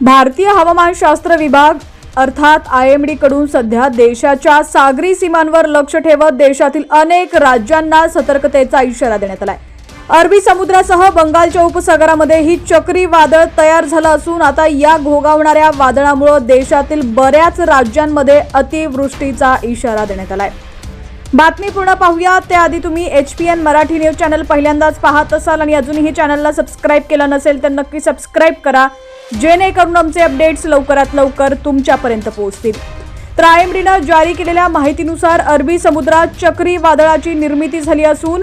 भारतीय हवामानशास्त्र विभाग अर्थात आय एम डीकडून सध्या देशाच्या सागरी सीमांवर लक्ष ठेवत देशातील अनेक राज्यांना सतर्कतेचा इशारा देण्यात आलाय. अरबी समुद्रासह बंगालच्या उपसागरामध्ये ही चक्रीवादळ तयार झालं असून आता या घोगावणाऱ्या वादळामुळे देशातील बऱ्याच राज्यांमध्ये अतिवृष्टीचा इशारा देण्यात आलाय. बातमी पूर्ण पाहूया. त्याआधी तुम्ही H P N Marathi news channel पहिल्यांदाच पाहत असाल आणि अजूनही चॅनलला सबस्क्राईब केलं नसेल तर नक्की सबस्क्राईब करा. जेणेकरून आमचे अपडेट्स लवकरात लवकर तुमच्यापर्यंत पोहोचतील. तर आय एम डीनं जारी केलेल्या माहितीनुसार अरबी समुद्रात चक्रीवादळाची निर्मिती झाली असून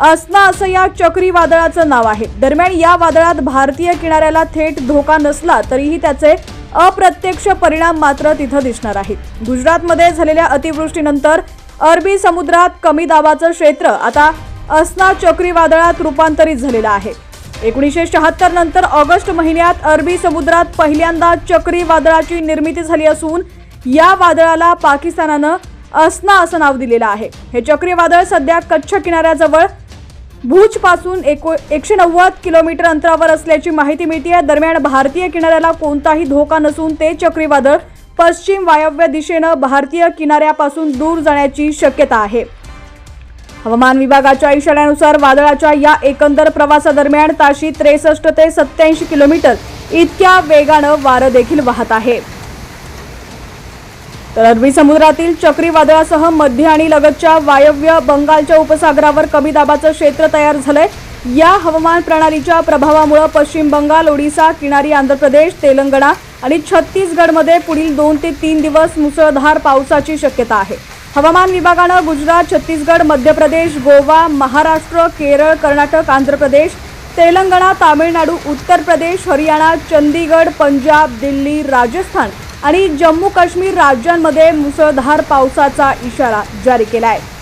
असना असं या चक्रीवादळाचं नाव आहे. दरम्यान या वादळात भारतीय किनाऱ्याला थेट धोका नसला तरीही त्याचे अप्रत्यक्ष परिणाम मात्र तिथं दिसणार आहेत. गुजरातमध्ये झालेल्या अतिवृष्टीनंतर अरबी समुद्रात कमी दाबाचं क्षेत्र आता असना चक्रीवादळात रूपांतरित झालेलं आहे. एकोणीसशे शहात्तर नंतर ऑगस्ट महिन्यात अरबी समुद्रात पहिल्यांदा चक्रीवादळाची निर्मिती झाली असून या वादळाला पाकिस्तानानं असना असं नाव दिलेलं आहे. हे चक्रीवादळ सध्या कच्छ किनाऱ्याजवळ भुजपासून एको एकशे नव्वद किलोमीटर अंतरावर असल्याची माहिती मिळते दरम्यान भारतीय किनाऱ्याला कोणताही धोका नसून ते चक्रीवादळ पश्चिम वायव्य दिशेनं भारतीय किनाऱ्यापासून दूर जाण्याची शक्यता आहे. हवामान विभागाच्या इशाऱ्यानुसार वादळाच्या या एकंदर प्रवासादरम्यान ताशी त्रेसष्ट ते सत्याऐंशी किलोमीटर इतक्या वेगानं वारं देखील वाहत आहे. तर अरबी समुद्रातील चक्रीवादळासह मध्य आणि लगतच्या वायव्य बंगालच्या उपसागरावर कमी दाबाचं क्षेत्र तयार झालंय. या हवामान प्रणालीच्या प्रभावामुळे पश्चिम बंगाल ओडिसा किनारी आंध्र प्रदेश तेलंगणा आणि छत्तीसगडमध्ये पुढील दोन ते तीन दिवस मुसळधार पावसाची शक्यता आहे. हवामान विभागानं गुजरात छत्तीसगड मध्य प्रदेश गोवा महाराष्ट्र केरळ कर्नाटक आंध्र प्रदेश तेलंगणा तामिळनाडू उत्तर प्रदेश हरियाणा चंदीगड पंजाब दिल्ली राजस्थान आणि जम्मू काश्मीर राज्यांमध्ये मुसळधार पावसाचा इशारा जारी केला आहे